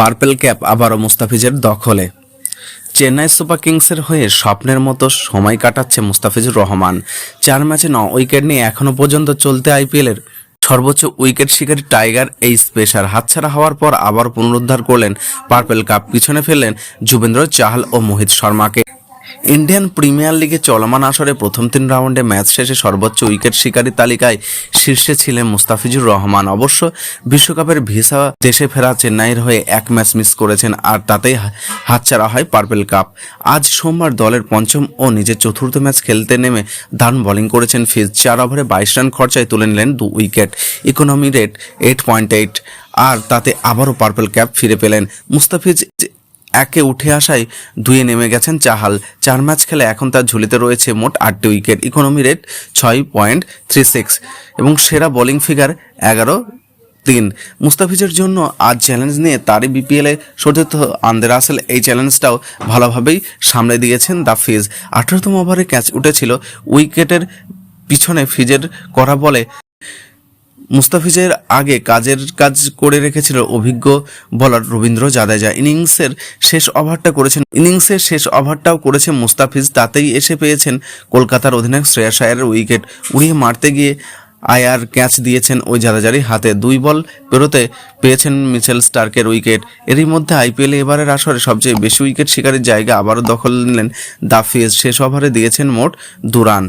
Purple cap আবারও মুস্তাফিজের দখলে। চেন্নাই সুপার কিংসের হয়ে স্বপ্নের মতো সময় কাটাচ্ছে মুস্তাফিজুর রহমান। চার ম্যাচে ন উইকেট নিয়ে এখনও পর্যন্ত চলতে আইপিএলের সর্বোচ্চ উইকেট শিকারী টাইগার এই স্পেশার হাতছাড়া হওয়ার পর আবার পুনরুদ্ধার করলেন পার্পেল কাপ পিছনে ফেললেন যুবেন্দ্র চাহাল ও মোহিত শর্মাকে। ইন্ডিয়ান প্রিমিয়ার লিগে চলমান আসরে প্রথম তিন রাউন্ডে ম্যাচ শেষে সর্বোচ্চ উইকেট শিকারী তালিকায় শীর্ষে ছিলেন মুস্তাফিজুর রহমান। অবশ্য বিশ্বকাপের ভিসা দেশে ফেরা চেন্নাইয়ের হয়ে এক ম্যাচ মিস করেছেন, আর তাতেই হাতছাড়া হয় পার্পেল কাপ। আজ সোমবার দলের পঞ্চম ও নিজের চতুর্থ ম্যাচ খেলতে নেমে দারুণ বোলিং করেছেন ফিজ। চার ওভারে বাইশ রান খরচায় তুলে নিলেন দু wicket. Economy rate eight point eight আর তাতে আবারও পার্পেল ক্যাপ ফিরে পেলেন মুস্তাফিজ। একে উঠে আসায় ধুয়ে নেমে গেছেন চাহাল। চার ম্যাচ খেলে এখন তার ঝুলিতে রয়েছে মোট আটটি উইকেট। ইকোনমি রেট ছয় পয়েন্ট থ্রি সিক্স এবং সেরা বোলিং ফিগার এগারো তিন। মুস্তাফিজের জন্য আজ চ্যালেঞ্জ নিয়ে তারই বিপিএলে সতীর্থ আন্দে রাসেল এই চ্যালেঞ্জটাও ভালোভাবেই সামলে দিয়েছেন দ্য ফিজ। আঠারোতম ওভারে ক্যাচ উঠেছিল উইকেটের পিছনে ফিজের করা বলে মুস্তাফিজের আগে কাজের কাজ করে রেখেছিল অভিজ্ঞ বলার রবীন্দ্র জাদেজা। ইনিংসের শেষ ওভারটা করেছেন ইনিংসের শেষ ওভারটাও করেছে মুস্তাফিজ। তাতেই এসে পেয়েছেন কলকাতার অধিনায়ক শ্রেয়া আয়ারের উইকেট উড়িয়ে মারতে গিয়ে আয়ার ক্যাচ দিয়েছেন ওই জাদাজারি হাতে। দুই বল পেরোতে পেয়েছেন মিচেল স্টার্কের উইকেট এরই মধ্যে আইপিএলে এবারের আসরে সবচেয়ে বেশি উইকেট শিকারের জায়গা আবারও দখল নিলেন দাফিজ। শেষ ওভারে দিয়েছেন মোট দু রান